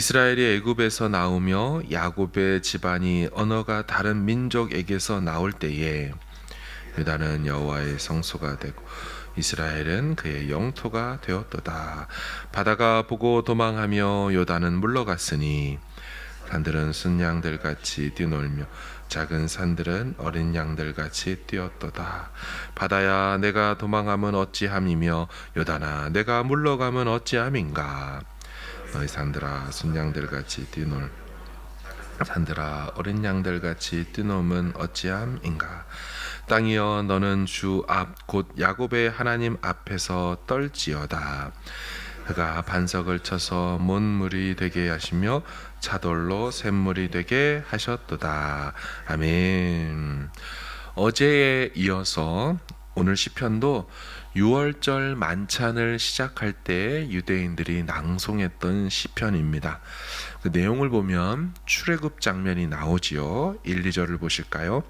이스라엘이 애굽에서 나오며 야곱의 집안이 언어가 다른 민족에게서 나올 때에 유다는 여호와의 성소가 되고 이스라엘은 그의 영토가 되었도다. 바다가 보고 도망하며 요단은 물러갔으니 산들은 순양들 같이 뛰놀며 작은 산들은 어린 양들 같이 뛰었도다. 바다야 내가 도망하면 어찌함이며 요단아 내가 물러가면 어찌함인가. 너희 산들아 순양들 같이 뛰놀. 산들아 어린 양들 같이 뛰노면 어찌함인가? 땅이여 너는 주 앞 곧 야곱의 하나님 앞에서 떨지어다. 그가 반석을 쳐서 mon물이 되게 하시며 차돌로 샘물이 되게 하셨도다. 아멘. 어제에 이어서 오늘 시편도 6월절 만찬을 시작할 때 유대인들이 낭송했던 시편입니다. 그 내용을 보면 출애굽 장면이 나오지요. 1, 2절을 보실까요?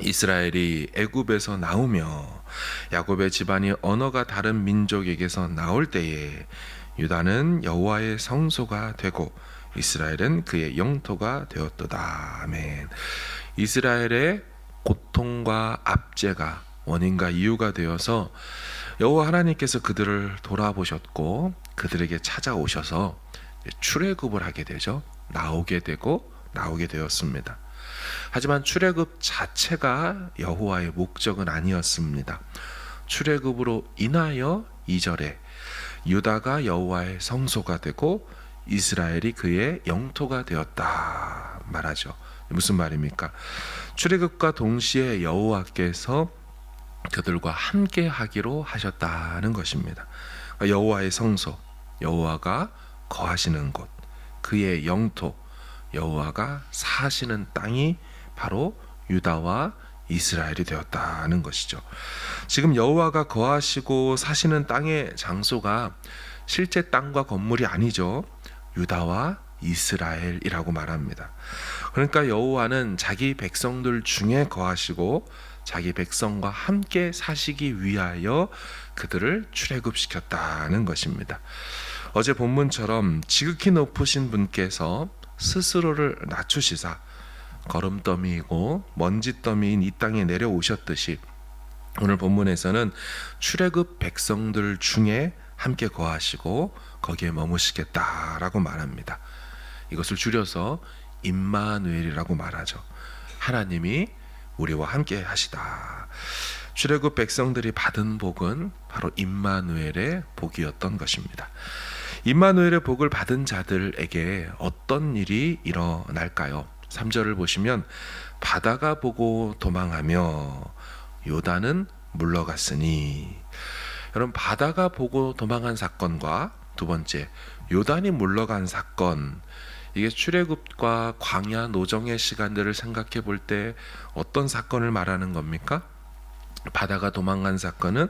이스라엘이 애굽에서 나오며 야곱의 집안이 언어가 다른 민족에게서 나올 때에 유다는 여호와의 성소가 되고 이스라엘은 그의 영토가 되었도다. 아멘. 이스라엘의 고통과 압제가 원인과 이유가 되어서 여호와 하나님께서 그들을 돌아보셨고 그들에게 찾아오셔서 출애굽을 하게 되죠. 나오게 되고 나오게 되었습니다. 하지만 출애굽 자체가 여호와의 목적은 아니었습니다. 출애굽으로 인하여 2절에 유다가 여호와의 성소가 되고 이스라엘이 그의 영토가 되었다 말하죠. 무슨 말입니까? 출애굽과 동시에 여호와께서 그들과 함께 하기로 하셨다는 것입니다. 그러니까 여호와의 성소, 여호와가 거하시는 곳, 그의 영토, 여호와가 사시는 땅이 바로 유다와 이스라엘이 되었다는 것이죠. 지금 여호와가 거하시고 사시는 땅의 장소가 실제 땅과 건물이 아니죠. 유다와 이스라엘이라고 말합니다. 그러니까 여호와는 자기 백성들 중에 거하시고 자기 백성과 함께 사시기 위하여 그들을 출애굽시켰다는 것입니다. 어제 본문처럼 지극히 높으신 분께서 스스로를 낮추시사 거름더미이고 먼지더미인 이 땅에 내려오셨듯이 오늘 본문에서는 출애굽 백성들 중에 함께 거하시고 거기에 머무시겠다라고 말합니다. 이것을 줄여서 임마누엘이라고 말하죠. 하나님이 우리와 함께 하시다. 출애굽 백성들이 받은 복은 바로 임마누엘의 복이었던 것입니다. 임마누엘의 복을 받은 자들에게 어떤 일이 일어날까요? 3절을 보시면 바다가 보고 도망하며 요단은 물러갔으니 여러분 바다가 보고 도망한 사건과 두 번째 요단이 물러간 사건 이게 출애굽과 광야 노정의 시간들을 생각해 볼 때 어떤 사건을 말하는 겁니까? 바다가 도망간 사건은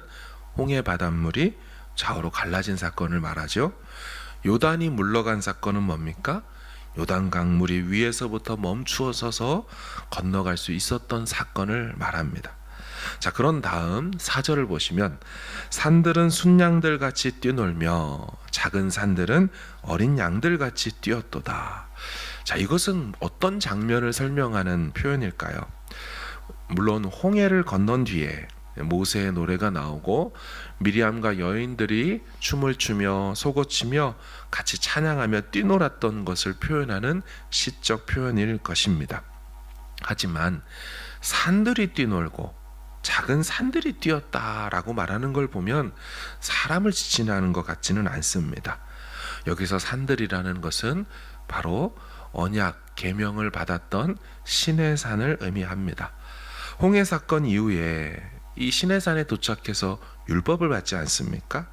홍해 바닷물이 좌우로 갈라진 사건을 말하죠. 요단이 물러간 사건은 뭡니까? 요단 강물이 위에서부터 멈추어 서서 건너갈 수 있었던 사건을 말합니다. 자, 그런 다음 사절을 보시면 산들은 순양들 같이 뛰놀며 작은 산들은 어린 양들 같이 뛰었도다. 자, 이것은 어떤 장면을 설명하는 표현일까요? 물론 홍해를 건넌 뒤에 모세의 노래가 나오고 미리암과 여인들이 춤을 추며 속옷치며 같이 찬양하며 뛰놀았던 것을 표현하는 시적 표현일 것입니다. 하지만 산들이 뛰놀고 작은 산들이 뛰었다라고 말하는 걸 보면 사람을 지칭하는 것 같지는 않습니다. 여기서 산들이라는 것은 바로 언약 계명을 받았던 신의 산을 의미합니다. 홍해 사건 이후에 이 신의 산에 도착해서 율법을 받지 않습니까?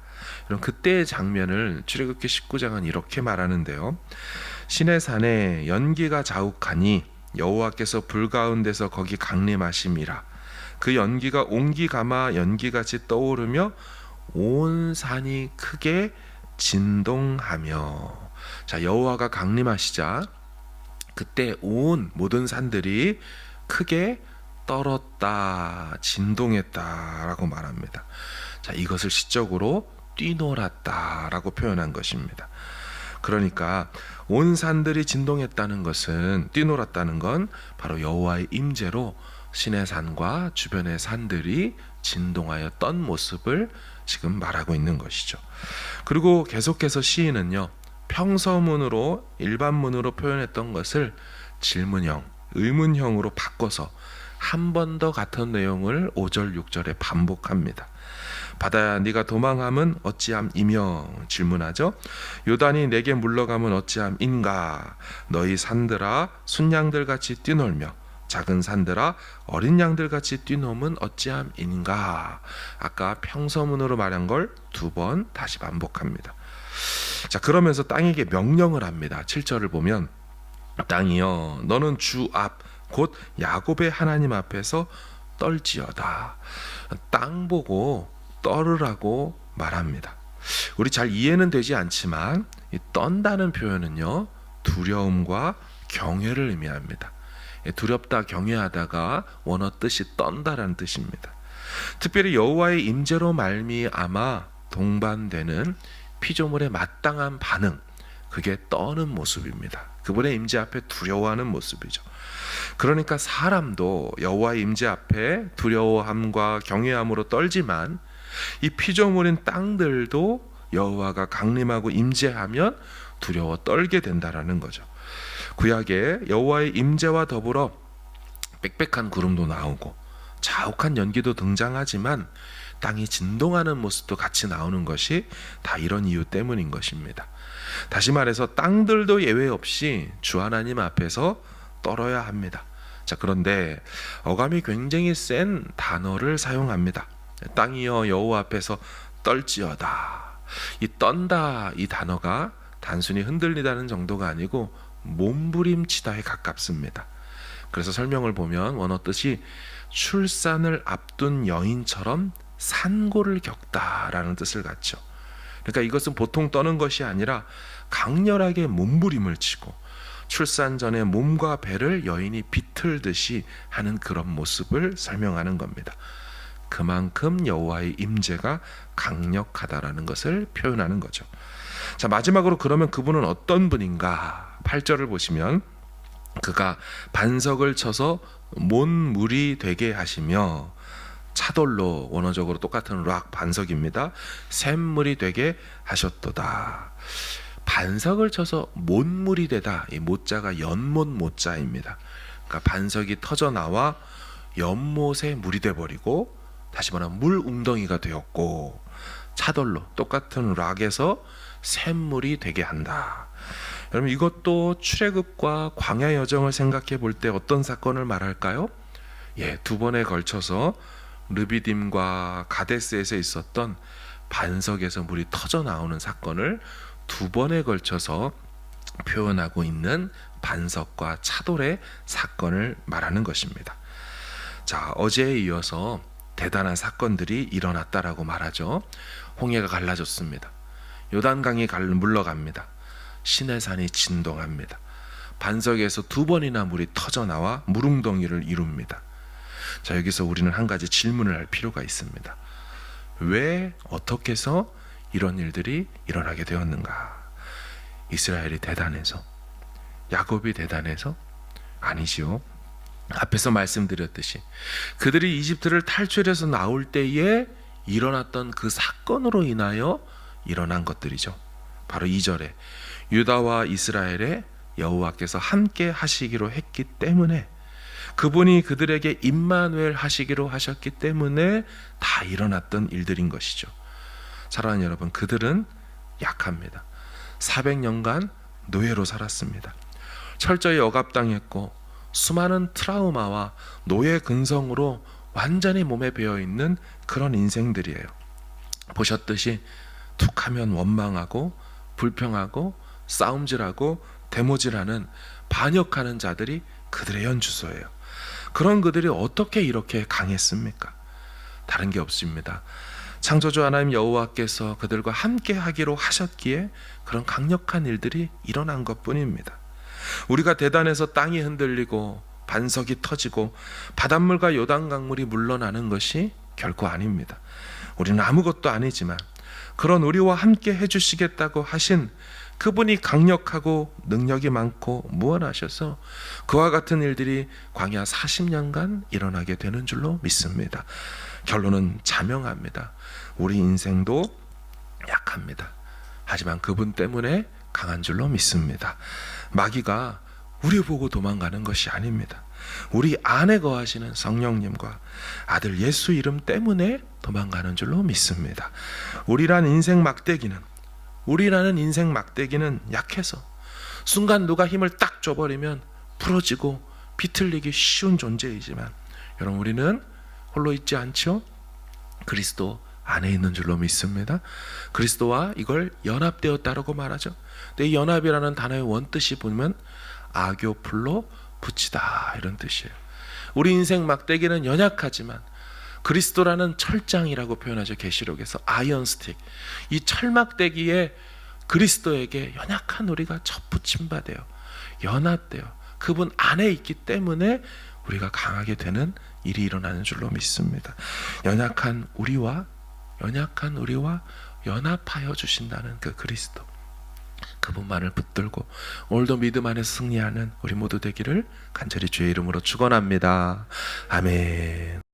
그럼 그때의 장면을 출애굽기 19장은 이렇게 말하는데요. 신의 산에 연기가 자욱하니 여호와께서 불 가운데서 거기 강림하심이라. 그 연기가 옹기 가마 연기같이 떠오르며 온 산이 크게 진동하며 자 여호와가 강림하시자 그때 온 모든 산들이 크게 떨었다 진동했다라고 말합니다. 자 이것을 시적으로 뛰놀았다라고 표현한 것입니다. 그러니까 온 산들이 진동했다는 것은 뛰놀았다는 건 바로 여호와의 임재로 신의 산과 주변의 산들이 진동하여 떤 모습을 지금 말하고 있는 것이죠. 그리고 계속해서 시인은요. 평서문으로 일반문으로 표현했던 것을 질문형, 의문형으로 바꿔서 한 번 더 같은 내용을 5절 6절에 반복합니다. 바다야 네가 도망함은 어찌함이며 질문하죠. 요단이 내게 물러가면 어찌함인가 너희 산들아 순양들 같이 뛰놀며 작은 산들아 어린 양들 같이 뛰노면 어찌함인가 아까 평서문으로 말한 걸 두 번 다시 반복합니다. 자 그러면서 땅에게 명령을 합니다. 7절을 보면 땅이여 너는 주 앞 곧 야곱의 하나님 앞에서 떨지어다. 땅 보고 떨으라고 말합니다. 우리 잘 이해는 되지 않지만 이 떤다는 표현은요 두려움과 경외를 의미합니다. 예, 두렵다 경외하다가 원어 뜻이 떤다라는 뜻입니다. 특별히 여호와의 임재로 말미암아 동반되는 피조물의 마땅한 반응 그게 떠는 모습입니다. 그분의 임재 앞에 두려워하는 모습이죠. 그러니까 사람도 여호와의 임재 앞에 두려워함과 경외함으로 떨지만 이 피조물인 땅들도 여호와가 강림하고 임재하면 두려워 떨게 된다라는 거죠. 구약에 여호와의 임재와 더불어 빽빽한 구름도 나오고 자욱한 연기도 등장하지만 땅이 진동하는 모습도 같이 나오는 것이 다 이런 이유 때문인 것입니다. 다시 말해서 땅들도 예외 없이 주 하나님 앞에서 떨어야 합니다. 자, 그런데 어감이 굉장히 센 단어를 사용합니다. 땅이여 여호와 앞에서 떨지어다. 이 떤다 이 단어가 단순히 흔들리다는 정도가 아니고 몸부림치다에 가깝습니다. 그래서 설명을 보면 원어 뜻이 출산을 앞둔 여인처럼 산고를 겪다라는 뜻을 갖죠. 그러니까 이것은 보통 떠는 것이 아니라 강렬하게 몸부림을 치고 출산 전에 몸과 배를 여인이 비틀듯이 하는 그런 모습을 설명하는 겁니다. 그만큼 여호와의 임재가 강력하다라는 것을 표현하는 거죠. 자, 마지막으로 그러면 그분은 어떤 분인가? 8절을 보시면 그가 반석을 쳐서 몬물이 되게 하시며 차돌로 원어적으로 똑같은 락 반석입니다. 샘물이 되게 하셨도다. 반석을 쳐서 못물이 되다. 이 못자가 연못 못자입니다. 그러니까 반석이 터져 나와 연못에 물이 돼 버리고 다시 말하면 물 웅덩이가 되었고 차돌로 똑같은 락에서 샘물이 되게 한다. 여러분 이것도 출애굽과 광야 여정을 생각해 볼 때 어떤 사건을 말할까요? 예, 두 번에 걸쳐서 르비딤과 가데스에서 있었던 반석에서 물이 터져 나오는 사건을 두 번에 걸쳐서 표현하고 있는 반석과 차돌의 사건을 말하는 것입니다. 자, 어제에 이어서 대단한 사건들이 일어났다라고 말하죠. 홍해가 갈라졌습니다. 요단강이 갈 물러갑니다. 시내산이 진동합니다. 반석에서 두 번이나 물이 터져 나와 물웅덩이를 이룹니다. 자, 여기서 우리는 한 가지 질문을 할 필요가 있습니다. 왜 어떻게 해서 이런 일들이 일어나게 되었는가? 이스라엘이 대단해서 야곱이 대단해서 아니지요. 앞에서 말씀드렸듯이 그들이 이집트를 탈출해서 나올 때에 일어났던 그 사건으로 인하여 일어난 것들이죠. 바로 2절에 유다와 이스라엘의 여호와께서 함께 하시기로 했기 때문에 그분이 그들에게 임마누엘 하시기로 하셨기 때문에 다 일어났던 일들인 것이죠. 사랑하는 여러분, 그들은 약합니다. 400년간 노예로 살았습니다. 철저히 억압당했고 수많은 트라우마와 노예 근성으로 완전히 몸에 배어 있는 그런 인생들이에요. 보셨듯이 툭하면 원망하고 불평하고 싸움질하고 대모질하는 반역하는 자들이 그들의 연주소예요. 그런 그들이 어떻게 이렇게 강했습니까? 다른 게 없습니다. 창조주 하나님 여호와께서 그들과 함께 하기로 하셨기에 그런 강력한 일들이 일어난 것뿐입니다. 우리가 대단해서 땅이 흔들리고 반석이 터지고 바닷물과 요단 강물이 물러나는 것이 결코 아닙니다. 우리는 아무것도 아니지만 그런 우리와 함께 해주시겠다고 하신 그분이 강력하고 능력이 많고 무한하셔서 그와 같은 일들이 광야 40년간 일어나게 되는 줄로 믿습니다. 결론은 자명합니다. 우리 인생도 약합니다. 하지만 그분 때문에 강한 줄로 믿습니다. 마귀가 우리 보고 도망가는 것이 아닙니다. 우리 안에 거하시는 성령님과 아들 예수 이름 때문에 도망가는 줄로 믿습니다. 우리란 인생 막대기는 우리라는 인생 막대기는 약해서 순간 누가 힘을 딱 줘버리면 부러지고 비틀리기 쉬운 존재이지만 여러분 우리는 홀로 있지 않죠? 그리스도 안에 있는 줄로 믿습니다. 그리스도와 이걸 연합되었다라고 말하죠. 근데 이 연합이라는 단어의 원뜻이 보면 아교플로 붙이다 이런 뜻이에요. 우리 인생 막대기는 연약하지만 그리스도라는 철장이라고 표현하죠 계시록에서. 아이언 스틱. 이 철막대기에 그리스도에게 연약한 우리가 접붙임 바돼요. 연합돼요. 그분 안에 있기 때문에 우리가 강하게 되는 일이 일어나는 줄로 믿습니다. 연약한 우리와 연약한 우리와 연합하여 주신다는 그 그리스도. 그분만을 붙들고 오늘도 믿음 안에서 승리하는 우리 모두 되기를 간절히 주의 이름으로 축원합니다. 아멘.